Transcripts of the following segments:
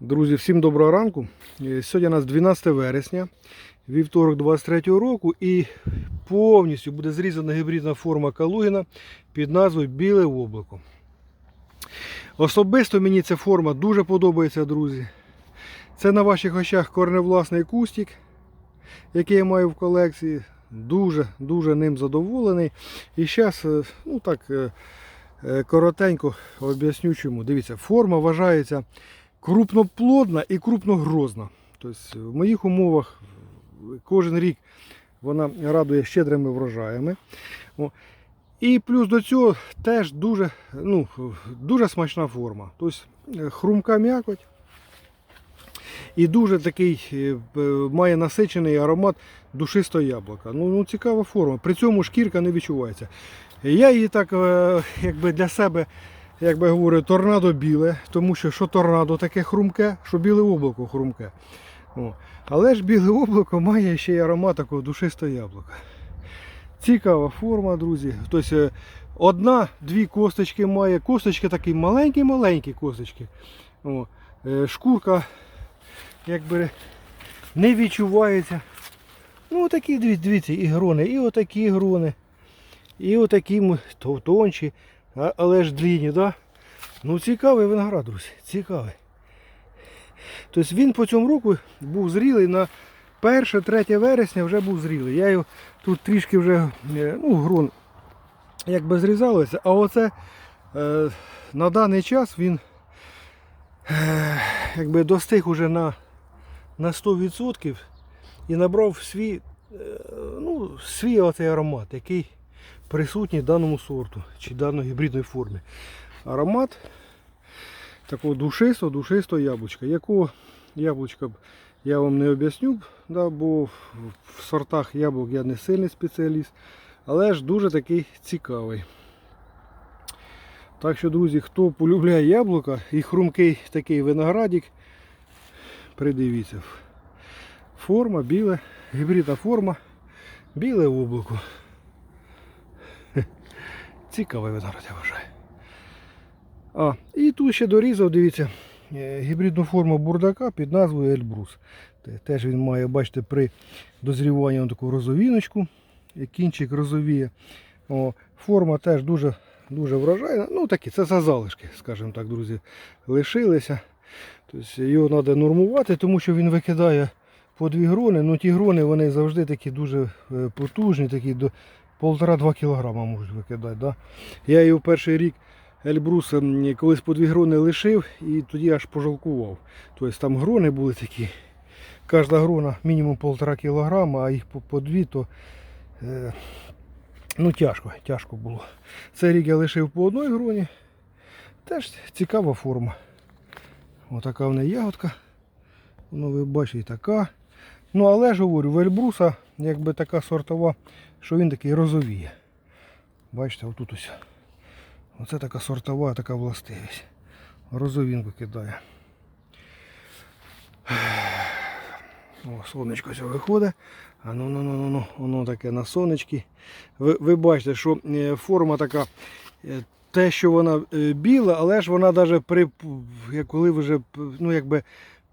Друзі, всім доброго ранку. Е, Сьогодні у нас 12 вересня, вівторок 23 року і повністю буде зрізана гібридна форма Калугіна під назвою Біле облако. Особисто мені ця форма дуже подобається, друзі. Це на ваших очах корневласний кустик, який я маю в колекції. Дуже дуже ним задоволений. І зараз, ну так, е, е, коротенько об'ясню чому. Дивіться, форма вважається крупноплодна і крупногрозна. Тобто в моїх умовах кожен рік вона радує щедрими врожаями. І плюс до цього теж дуже, ну, дуже смачна форма. Тобто е, хрумка м'якоть. І дуже такий е, е, має насичений аромат душистого яблука. Ну, ну цікава форма. При цьому шкірка не відчувається. Я її так е, якби для себе як би говорю, торнадо біле, тому що що торнадо таке хрумке, що біле облако хрумке. О. Але ж біле облако має ще й аромат такого душистого яблука. Цікава форма, друзі. Тобто е, одна-дві косточки має. Косточки такі маленькі-маленькі косточки. О. Е, Шкурка якби не відчувається. Ну, отакі, дивіться, і грони, і отакі грони, і отакі тонші. Але ж длінні, да? Ну цікавий виноград, друзі, цікавий. Тобто він по цьому року був зрілий на 1-3 вересня вже був зрілий. Я його тут трішки вже, е, ну, грон якби зрізалося, а оце е, на даний час він е, якби достиг уже на, на 100% і набрав свій, е, ну, свій оцей аромат, який присутній даному сорту чи даної гібридної формі. Аромат такого душистого, душистого яблучка. Якого яблучка я вам не об'ясню, да, бо в сортах яблук я не сильний спеціаліст, але ж дуже такий цікавий. Так що, друзі, хто полюбляє яблука і хрумкий такий виноградик, придивіться. Форма біла, гібридна форма, біле облако. Цікавий виноград, я вважаю. А, і тут ще дорізав, дивіться, е, гібридну форму бурдака під назвою Ельбрус. Теж він має, бачите, при дозріванні он таку розовіночку, кінчик розовіє. О, форма теж дуже, дуже вражайна. Ну такі, це за залишки, скажімо так, друзі, лишилися. Тобто його треба нормувати, тому що він викидає по дві грони. Ну ті грони вони завжди такі дуже е, потужні, такі 1,5-2 кілограма можуть викидати. Да? Я його перший рік Ельбрус колись по дві грони лишив і тоді аж пожалкував. Тобто там грони були такі. Кожна грона мінімум 1,5 кілограма, а їх по, по дві, то е, ну, тяжко, тяжко було. Цей рік я лишив по одній гроні. Теж цікава форма. Отака в неї ягодка. Ну, ви бачите, така. Ну, але ж говорю, в Ельбруса якби така сортова, що він такий розовіє. Бачите, отут ось. Оце така сортова, така властивість. Розовін викидає. О, сонечко ось виходить. А ну ну ну ну ну воно таке на сонечки. Ви, ви бачите, що е, форма така, е, те, що вона е, біла, але ж вона навіть при коли вже ну, якби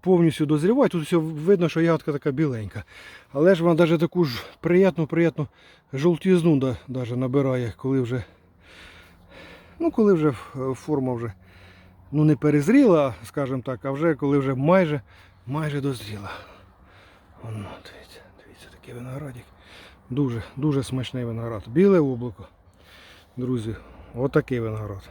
повністю дозріває, тут все видно, що ягодка така біленька. Але ж вона навіть таку ж приятну жовтізну даже набирає, коли вже Ну, коли вже е, форма вже ну, не перезріла, скажімо так, а вже коли вже майже, майже дозріла. Воно, дивіться, дивіться, такий виноградик. Дуже, дуже смачний виноград. Біле облако. Друзі, отакий виноград.